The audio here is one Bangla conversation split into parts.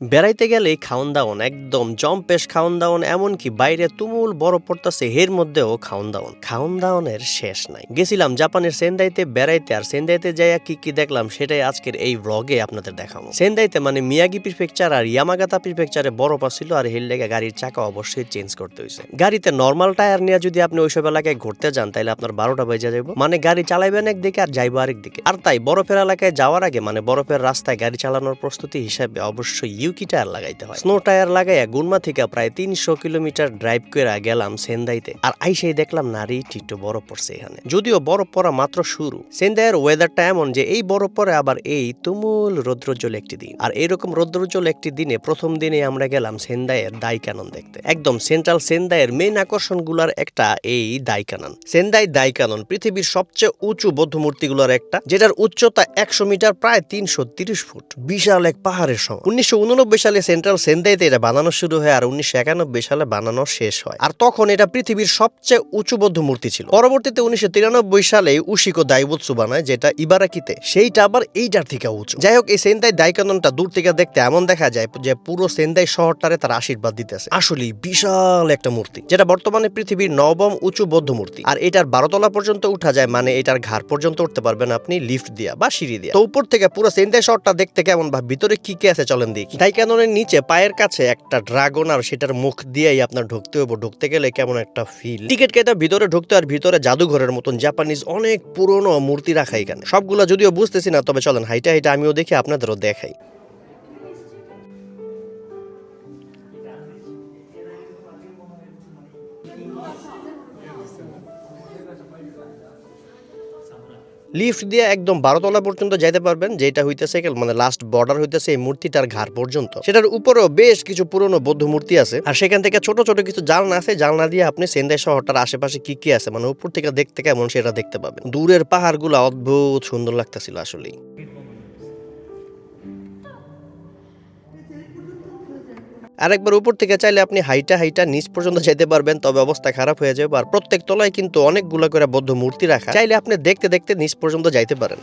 বেড়াইতে গেলে খাওন দাওন একদম জম্পেশ খাওন দাওন এমনকি বাইরে তুমুল বরফ পড়তেছে, এর মধ্যেও খাওন দাওন খাওন দাওনের শেষ নাই। গেছিলাম জাপানের সেন্দাইতে বেড়াইতে, আর সেন্দাইতে যাইয়া কি কি দেখলাম সেটাই আজকের এই ব্লগে আপনাদের দেখাবো। সেন্দাইতে মানে মিয়াগি প্রিফেকচার আর ইয়ামাগাতা প্রিফেকচারে বরফ আসছিল আর হেল লেগে গাড়ির চাকা অবশ্যই চেঞ্জ করতে হয়েছে গাড়িতে নর্মাল টায়ার নিয়ে যদি আপনি ওইসব এলাকায় ঘুরতে যান তাহলে আপনার বারোটা বেজে যাব মানে গাড়ি চালাইবেন একদিকে আর যাইবো আরেক দিকে আর তাই বরফের এলাকায় যাওয়ার আগে মানে বরফের রাস্তায় গাড়ি চালানোর প্রস্তুতি হিসাবে অবশ্যই ইউকি টায়ার লাগাইতে হয়। স্নো টায়ার লাগাইয়া গুনমা থেকে প্রায় তিনশো কিলোমিটার ড্রাইভ করে গেলাম সেন্দাইতে। আর আইসাই দেখলাম নারী, টিটো বরফ পড়ছে এখানে। যদিও বরফ পড়া মাত্র শুরু, সেন্দাইয়ের ওয়েদারটা এমন যে এই বরফ পরে আবার এই তুমুল রৌদ্রোজ্জ্বল একটি দিন। আর এইরকম রৌদ্রোজ্জ্বল একটি দিনে প্রথম দিনে আমরা গেলাম সেন্দাইয়ের দাইকানন দেখতে। একদম সেন্ট্রাল সেন্দাইয়ের মেইন আকর্ষণগুলোর একটা এই দাইকানন। সেন্দাই দাইকানন পৃথিবীর সবচেয়ে উঁচু বৌদ্ধ মূর্তিগুলোর একটা, যেটার উচ্চতা একশো মিটার, প্রায় তিনশো ফুট। বিশাল এক পাহাড়ের সমান। উনিশশো উননব্বই সালে সেন্ট্রাল সেন্দাইতে এটা বানানো শুরু হয় আর উনিশশো একানব্বই সালে বানানো শেষ হয়। আর তখন এটা পৃথিবীর সবচেয়ে উঁচু বৌদ্ধ মূর্তি ছিল। পরবর্তীতে উনিশশো তিরানব্বই সালে উশিকো দাইবুৎসু বানায়, যেটা ইবারাকিতে। সেইটা আবার এইটার থেকে উঁচু। যাই হোক, এই সেন্দাই দাইকাননটা দূর থেকে দেখতে এমন দেখা যায় যে পুরো সেন্দাই শহরটারে তার আশীর্বাদ দিতেছে। আসলে বিশাল একটা মূর্তি, যেটা বর্তমানে পৃথিবীর নবম উঁচু বৌদ্ধ মূর্তি। আর এটার বারোতলা পর্যন্ত উঠা যায় মানে এটার ঘাড় পর্যন্ত উঠতে পারবেন আপনি, লিফট দিয়া বা সিঁড়ি দিয়া। তো উপর থেকে পুরো সেন্দাই শহরটা দেখতে কেমন বা ভিতরে কি কি আছে চলেন দেখি। দাইকাননের নিচে, পায়ের কাছে একটা ড্রাগন আর সেটার মুখ দিয়েই আপনার ঢুকতে হইব। ঢুকতে গেলে কেমন একটা ফিল টিকিট কেটে ভিতরে ঢুকতে আর ভিতরে জাদুঘরের মতন জাপানিজ অনেক পুরনো মূর্তি রাখা এখানে। সবগুলো যদিও বুঝতেছি না, তবে চলেন, হাইটা হাইটা আমিও দেখি, আপনাদেরও দেখাই। লিফট দিয়ে একদম বারোতলা পর্যন্ত যাইতে পারবেন, যেটা হইতেছে মানে লাস্ট বর্ডার হইতেছে এই মূর্তিটার ঘাড় পর্যন্ত। সেটার উপরেও বেশ কিছু পুরনো বৌদ্ধ মূর্তি আছে। আর সেখান থেকে ছোট ছোট কিছু জালনা আছে। জালনা দিয়ে আপনি সেন্দাই শহরটার আশেপাশে কি কি আছে? মানে উপর থেকে দেখতে কেমন সেটা দেখতে পাবেন। দূরের পাহাড়গুলো অদ্ভুত সুন্দর লাগতেছিল আসলেই। আরেকবার উপর থেকে চাইলে আপনি হাইটা হাইটা নিচ পর্যন্ত যেতে পারবেন, তবে অবস্থা খারাপ হয়ে যাবে। আর প্রত্যেক তলায় কিন্তু অনেকগুলো করে বৌদ্ধ মূর্তি রাখা। চাইলে আপনি দেখতে দেখতে নিচ পর্যন্ত যাইতে পারেন।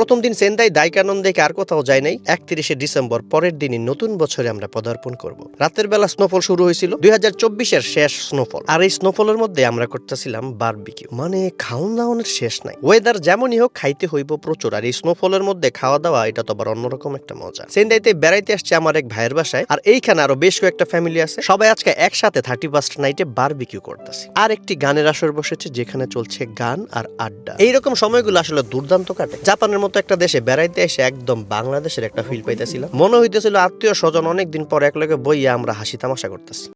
প্রথম দিন সেন্দাই দাইকানন দেখে আর কোথাও যায় নাই। একত্রিশে ডিসেম্বর পরের দিনই নতুন বছরে আমরা পদার্পণ করব। রাতের বেলা স্নোফল শুরু হয়েছিল। দুই হাজার চব্বিশের শেষ স্নোফল আর এই স্নোফলের মধ্যে আমরা করতেছিলাম বারবিকিউ মানে খাওন দাওয়ানের শেষ নাই। ওয়েদার যেমনই হোক, খাইতে হইব প্রচুর। আর এই স্নোফলের মধ্যে খাওয়া দাওয়া, এটা তো আবার অন্যরকম একটা মজা। সেন্দাইতে বেড়াইতে আসছে আমার এক ভাইয়ের বাসায়। আর এইখানে আরও বেশ কয়েকটা ফ্যামিলি আছে। সবাই আজকে একসাথে থার্টি ফার্স্ট নাইটে বারবিকিউ করতেছে। আর একটি গানের আসর বসেছে, যেখানে চলছে গান আর আড্ডা। এইরকম সময়গুলো আসলে দুর্দান্ত কাটে। জাপানের মতো একটা দেশে বেড়াইতে এসে একদম বাংলাদেশের একটা ফিল পাইতেছিলাম। মনে হইতেছিল আত্মীয় স্বজন অনেকদিন পর এক লোকে বইয়া আমরা হাসি তামাশা করতেছি।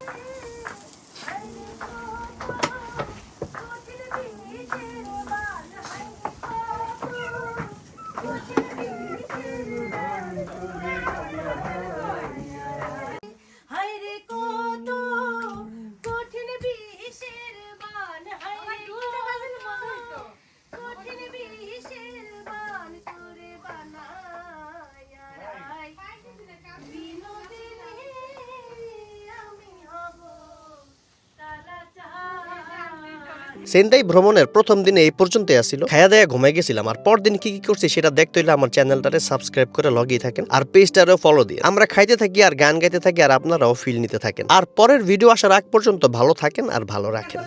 সেন্দাই ভ্রমণের প্রথম দিনে এই পর্যন্ত আসিল খায়া দেয়া ঘুমে গেছিলাম আর পরদিন কি কি করছি সেটা দেখতে হইলে আমার চ্যানেলটারে সাবস্ক্রাইব করে লগিয়ে থাকেন আর পেজটারও ফলো দিয়ে আমরা খাইতে থাকি আর গান গাইতে থাকি আর আপনারাও ফিল নিতে থাকেন। আর পরের ভিডিও আসার আগ পর্যন্ত ভালো থাকেন আর ভালো রাখেন।